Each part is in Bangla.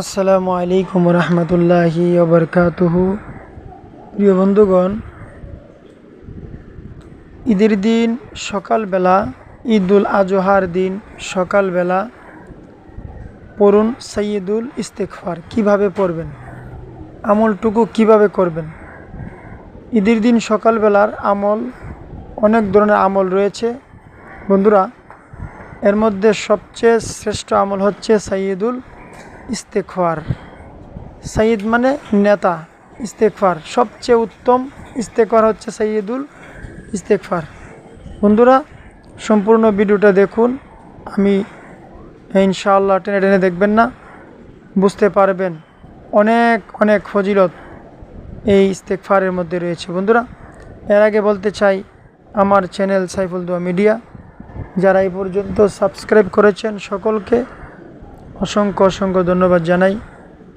আসসালামু আলাইকুম রহমতুল্লাহি ওবরকাতুহু প্রিয় বন্ধুগণ, ঈদের দিন সকালবেলা, ঈদুল আজহার দিন সকালবেলা পড়ুন সৈয়দুল ইস্তেকফার কীভাবে পড়বেন? আমলটুকু কীভাবে করবেন? ঈদের দিন সকালবেলার আমল, অনেক ধরনের আমল রয়েছে। বন্ধুরা, এর মধ্যে সবচেয়ে শ্রেষ্ঠ আমল হচ্ছে সৈয়দুল ইস্তেকফার। সঈদ মানে নেতা, ইস্তেকফার। সবচেয়ে উত্তম ইস্তেকফার হচ্ছে সৈয়দুল ইস্তেকফার। বন্ধুরা, সম্পূর্ণ ভিডিওটা দেখুন। আমি ইনশাআল্লাহ টেনে টেনে দেখবেন না, বুঝতে পারবেন। অনেক অনেক ফজিলত এই ইস্তেকফারের মধ্যে রয়েছে। বন্ধুরা, এর আগে বলতে চাই, আমার চ্যানেল সাইফুল দোয়া মিডিয়া, যারা এই পর্যন্ত সাবস্ক্রাইব করেছেন সকলকে অসংখ্য অসংখ্য ধন্যবাদ জানাই।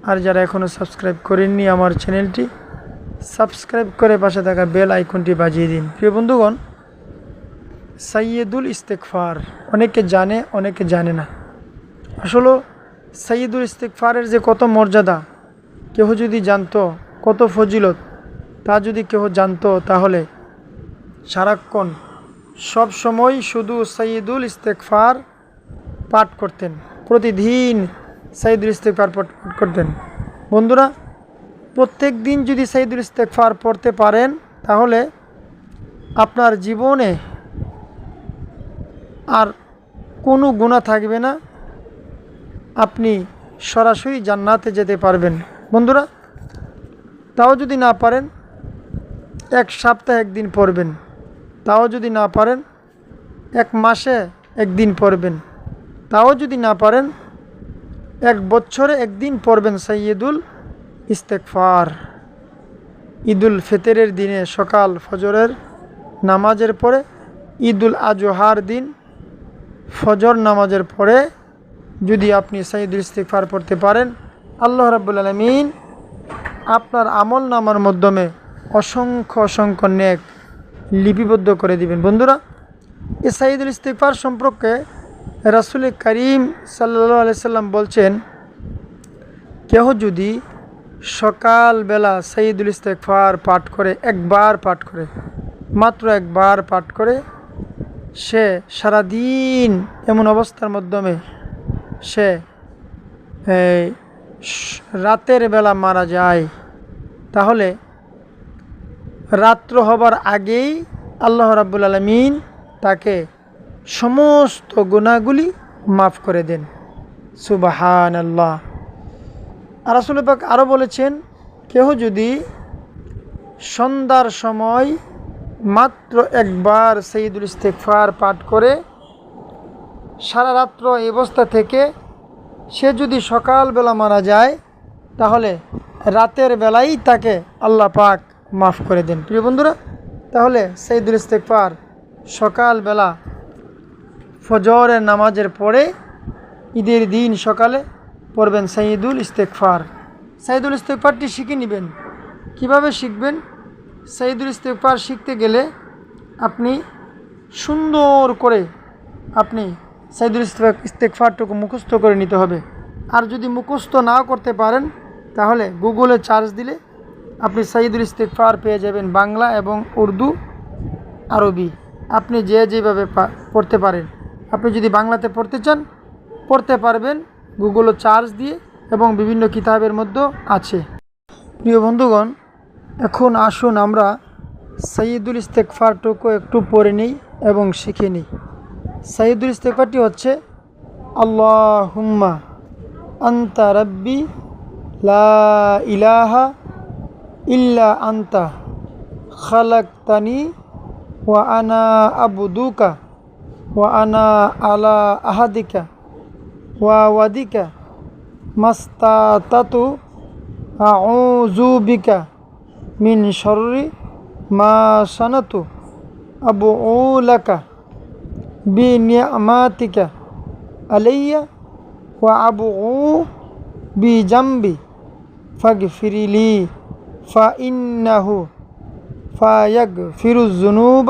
আর যারা এখনও সাবস্ক্রাইব করেননি আমার চ্যানেলটি, সাবস্ক্রাইব করে পাশে থাকা বেল আইকনটি বাজিয়ে দিন। প্রিয় বন্ধুগণ সৈয়দুল ইস্তেকফার অনেকে জানে অনেকে জানে না। আসলে সৈয়দুল ইস্তেকফারের যে কত মর্যাদা, কেহ যদি জানতো, কত ফজিলত, তা যদি কেহ জানতো, তাহলে সারাক্ষণ সব সময় শুধু সৈয়দুল ইস্তেকফার পাঠ করতেন। প্রতিদিন সাইদুল ইস্তেকফার করতেন। বন্ধুরা প্রত্যেক দিন যদি সাইদুল ইস্তেকফার পড়তে পারেন, তাহলে আপনার জীবনে আর কোনো গুণা থাকবে না। আপনি সরাসরি জান্নাতে যেতে পারবেন। বন্ধুরা, তাও যদি না পারেন, এক সপ্তাহে একদিন পড়বেন। তাও যদি না পারেন, এক মাসে একদিন পড়বেন। তাও যদি না পারেন, এক বছরে একদিন পড়বেন সৈয়দুল ইস্তেকফার। ঈদুল ফেতেরের দিনে সকাল ফজরের নামাজের পরে, ঈদুল আজহার দিন ফজর নামাজের পরে যদি আপনি সঈদুল ইস্তেকফার পড়তে পারেন, আল্লাহ রাবুল আলমিন আপনার আমল নামার মাধ্যমে অসংখ্য অসংখ্য নেক লিপিবদ্ধ করে দিবেন। বন্ধুরা, এই সাইদুল ইস্তেকফার সম্পর্কে রাসুল করিম সাল্লা আলাইসাল্লাম বলছেন, কেহ যদি সকালবেলা সঈদুল ইস্তেকফার পাঠ করে, একবার পাঠ করে, মাত্র একবার পাঠ করে, সে সারাদিন এমন অবস্থার মাধ্যমে সে রাতের বেলা মারা যায়, তাহলে রাত্র হবার আগেই আল্লাহ রাব্বুল আলমিন তাকে সমস্ত গুণাগুলি মাফ করে দেন। সুবাহান আল্লাহ আর আসলে পাক আরও বলেছেন, কেহ যদি সন্ধ্যার সময় মাত্র একবার সঈদুল ইস্তেকফার পাঠ করে, সারা রাত্র এই অবস্থা থেকে সে যদি সকালবেলা মারা যায়, তাহলে রাতের বেলাই তাকে আল্লাহ পাক মাফ করে দেন। প্রিয় বন্ধুরা, তাহলে সঈদুল ইস্তেকফার সকালবেলা ফজরের নামাজের পরে ঈদের দিন সকালে পড়বেন সাইদুল ইস্তেকফার সাইদুল ইস্তেকফারটি শিখে নেবেন। কীভাবে শিখবেন? সাইদুল ইস্তেকফার শিখতে গেলে আপনি সুন্দর করে আপনি সাইদুল ইস্তেকফারটুকু মুখস্থ করে নিতে হবে। আর যদি মুখস্থ নাও করতে পারেন, তাহলে গুগলে চার্জ দিলে আপনি সাইদুল ইস্তেকফার পেয়ে যাবেন বাংলা এবং উর্দু আরবি। আপনি যে যেভাবে পড়তে পারেন। আপনি যদি বাংলাতে পড়তে চান, পড়তে পারবেন গুগলও চার্জ দিয়ে এবং বিভিন্ন কিতাবের মধ্যেও আছে। প্রিয় বন্ধুগণ, এখন আসুন আমরা সঈদুল ইস্তেকফারটুকু একটু পড়ে নিই এবং শিখে নিই। সঈদুল ইস্তেকফারটি হচ্ছে আল্লাহ হুম্মা আন্তা রব্বি লা ইলাহা ইল্লা আন্তা খালাক্তানি ওয়া আনা আবুদুকা وأنا على أهدك وودك ما استطعت أعوذ بك من شر ما صنعت. أبوء لك بنعمتك علي وأبوء بجنبي. فاغفر لي فإنه فيغفر الذنوب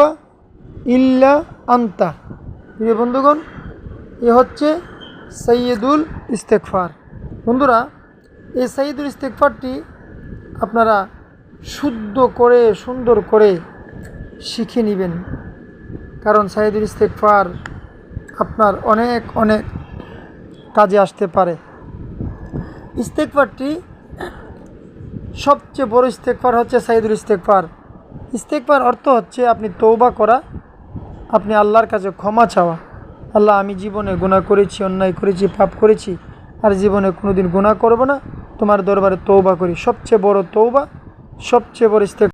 إلا أنت. প্রিয় বন্ধুগণ, এ হচ্ছে সৈয়দুল ইস্তেকফার বন্ধুরা এই সাইদুল ইস্তেকফারটি আপনারা শুদ্ধ করে, সুন্দর করে শিখে নেবেন। কারণ সাইদুল ইস্তেকফার আপনার অনেক অনেক কাজে আসতে পারে। ইস্তেকফারটি সবচেয়ে বড় ইস্তেকফার হচ্ছে সাইদুল ইস্তেকফার ইস্তেকফার অর্থ হচ্ছে আপনি তৌবা করা আপনি আল্লাহর কাছে ক্ষমা চাওয়া। আল্লাহ, আমি জীবনে গুণা করেছি, অন্যায় করেছি, পাপ করেছি, আর জীবনে কোনো দিন গুণা করব না। তোমার দরবারে তৌবা করি। সবচেয়ে বড় তৌবা সবচেয়ে বড় ইস্তেক